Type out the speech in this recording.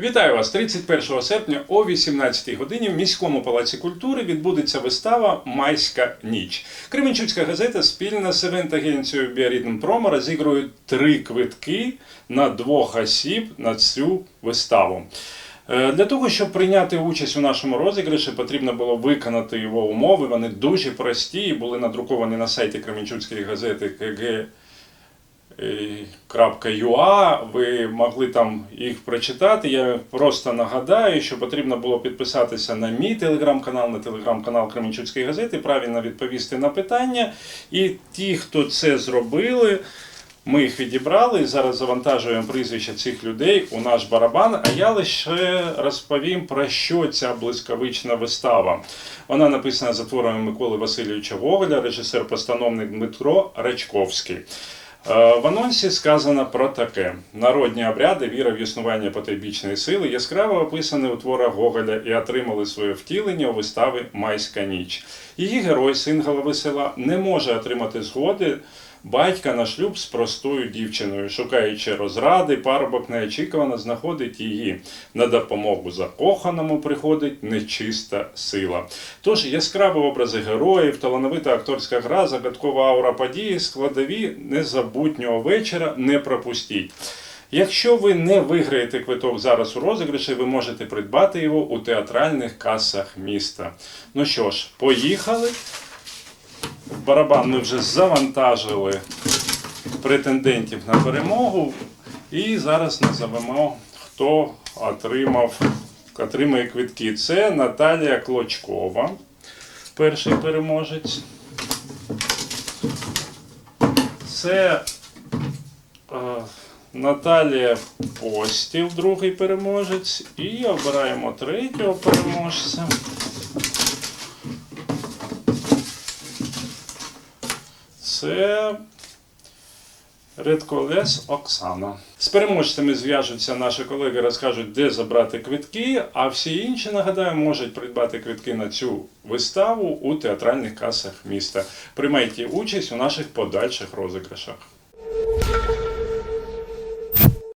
Вітаю вас 31 серпня о 18 годині в міському палаці культури відбудеться вистава Майська ніч. Кременчуцька газета спільно з івент-агенцією Біоритм Промо розігрують три квитки на двох осіб на цю виставу. Е, Для того, щоб прийняти участь у нашому розіграші, потрібно було виконати його умови. Вони дуже прості і були надруковані на сайті Кременчуцької газети КГ .ua, ви могли там їх прочитати. Я просто нагадаю, що потрібно було підписатися на мій телеграм-канал, на телеграм-канал Кременчуцької газети, правильно відповісти на питання. І ті, хто це зробили, ми їх відібрали зараз завантажуємо прізвища цих людей у наш барабан. А я лише розповім про що ця блискавична вистава. Вона написана за творами Миколи Васильовича Гоголя, режисер-постановник Дмитро Рачковський. Е, В анонсі сказано про таке: народні обряди, віра в існування потайбічної сили яскраво описані у творах Гоголя і отримали своє втілення у вистави Майська ніч. Її герой, син голови села, не може отримати згоди батька на шлюб з простою дівчиною. Шукаючи розради, парубок неочікувано знаходить її. На допомогу закоханому приходить нечиста сила. Тож яскраві образи героїв, талановита акторська гра, загадкова аура події, складові незабутнього вечора не пропустіть. Якщо ви не виграєте квиток зараз у розіграші, ви можете придбати його у театральних касах міста. Ну що ж, поїхали. Барабан ми вже завантажили претендентів на перемогу. І зараз назовемо, хто отримав, отримає квитки. Це Наталія Клочкова, перший переможець. Це е, Наталія Постів, другий переможець. І обираємо третього переможця. Це Редколес Оксана. З переможцями зв'яжуться наші колеги, розкажуть, де забрати квитки, а всі інші, нагадаю, можуть придбати квитки на цю виставу у театральних касах міста. Приймайте участь у наших подальших розіграшах.